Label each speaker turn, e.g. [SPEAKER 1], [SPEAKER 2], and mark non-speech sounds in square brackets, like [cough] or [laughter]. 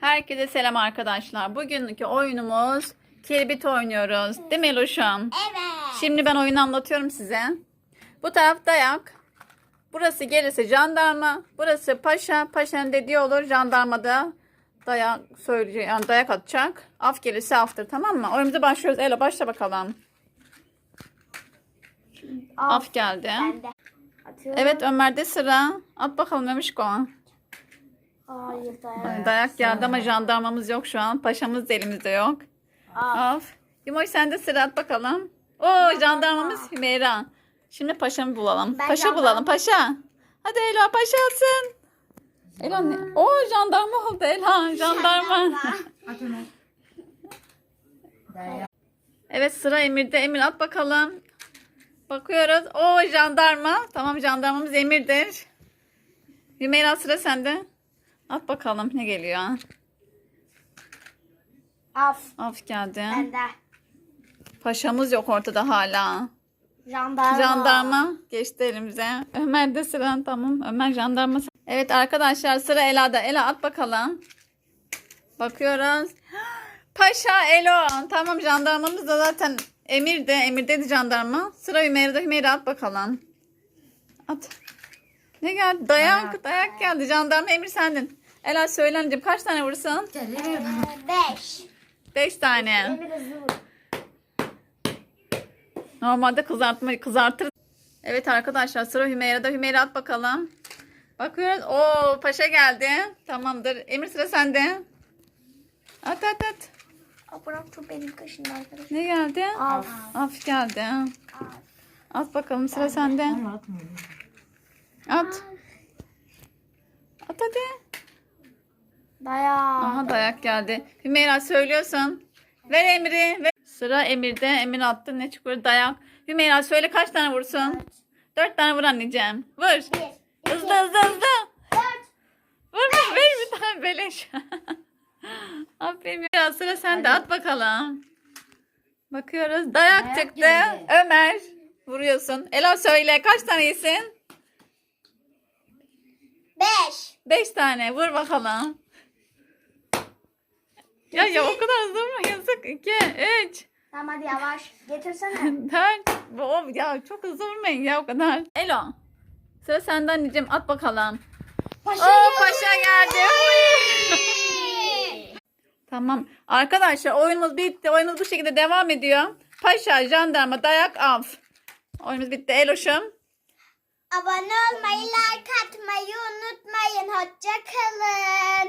[SPEAKER 1] Herkese selam arkadaşlar. Bugünkü oyunumuz kirbit oynuyoruz. Değil mi Eloşum?
[SPEAKER 2] Evet.
[SPEAKER 1] Şimdi ben oyunu anlatıyorum size. Bu taraf dayak. Burası gerisi jandarma. Burası paşa. Paşanın dediği olur. Jandarma da dayak söyleyecek. Yani dayak atacak. Af gelirse aftır tamam mı? Oyunumuza başlıyoruz. Ela başla bakalım. Af geldi.
[SPEAKER 2] Ben de. Atıyorum.
[SPEAKER 1] Evet Ömer'de sıra. At bakalım Memişko.
[SPEAKER 2] Hayır dayan.
[SPEAKER 1] Dayak geldi ama jandarmamız yok şu an. Paşamız da elimizde yok. Af. Yumoş sen de sıra at bakalım. Oo jandarmamız Hümeyra. Şimdi paşamı bulalım.
[SPEAKER 2] Ben
[SPEAKER 1] paşa bulalım paşa. Hadi Ela paşa alsın. Ela ne? Oo jandarma oldu Ela [laughs] jandarma. evet sıra Emir'de. Emir at bakalım. Bakıyoruz. Oo jandarma. Tamam jandarmamız Emir'dir. Hümeyra sıra sende. At bakalım ne geliyor.
[SPEAKER 2] Af.
[SPEAKER 1] Af geldi.
[SPEAKER 2] Ben de.
[SPEAKER 1] Paşamız yok ortada hala.
[SPEAKER 2] Jandarma.
[SPEAKER 1] Jandarma geçti elimize. Ömer de sıra tamam. Ömer jandarma. Evet arkadaşlar sıra Ela'da. Ela at bakalım. Bakıyoruz. [gasps] Paşa Elo. Tamam jandarmamız da zaten. Emir'de de jandarma. Sıra Hümeyre'de. Hümeyre at bakalım. At. Ne geldi? Dayak. Dayak geldi. Jandarma Emir sendin. Ela söyle anneciğim kaç tane vursun?
[SPEAKER 2] Beş.
[SPEAKER 1] Beş tane. Normalde kızartma kızartır. Evet arkadaşlar sıra Hümeyre'de. Hümeyre at bakalım. Bakıyoruz. Oo paşa geldi. Tamamdır. Emir sıra sende. At at at.
[SPEAKER 2] Aa, şu benim kaşımda arkadaşlar.
[SPEAKER 1] Ne geldi?
[SPEAKER 2] Af.
[SPEAKER 1] Af geldi. At bakalım sıra sende. At. At hadi.
[SPEAKER 2] Dayan.
[SPEAKER 1] Aha dayak geldi. Hümeyra söylüyorsun. Ver Emir'i. Ver. Sıra Emir'de. Emir attı. Ne çıkıyor? Dayak. Hümeyra söyle kaç tane vursun? Dört tane vur anneciğim. Vur.
[SPEAKER 2] Bir. iki,
[SPEAKER 1] Hızlı hızlı hızlı.
[SPEAKER 2] Dört.
[SPEAKER 1] Vur ver bir tane beleş. [laughs] Aferin biraz sıra sende at bakalım. Bakıyoruz. Dayak,
[SPEAKER 3] Dayak
[SPEAKER 1] çıktı.
[SPEAKER 3] geldi.
[SPEAKER 1] Ömer vuruyorsun. Ela söyle kaç tane iyisin?
[SPEAKER 2] Beş.
[SPEAKER 1] Beş tane vur bakalım. Ya ya o kadar hızlı? Yazık. İki, üç,
[SPEAKER 2] Tamam hadi yavaş. Getirsene. [laughs]
[SPEAKER 1] dört. Bu- o- Ya çok hızlı vurmayın ya o kadar. Elo. Sıra sende anneciğim at bakalım.
[SPEAKER 2] Paşa
[SPEAKER 1] Oo paşa geldi. Tamam. Arkadaşlar oyunumuz bitti. Oyunumuz bu şekilde devam ediyor. Paşa, jandarma, dayak, av. Oyunumuz bitti. Eloş'um.
[SPEAKER 2] Abone olmayı, like atmayı unutmayın. Hoşça kalın.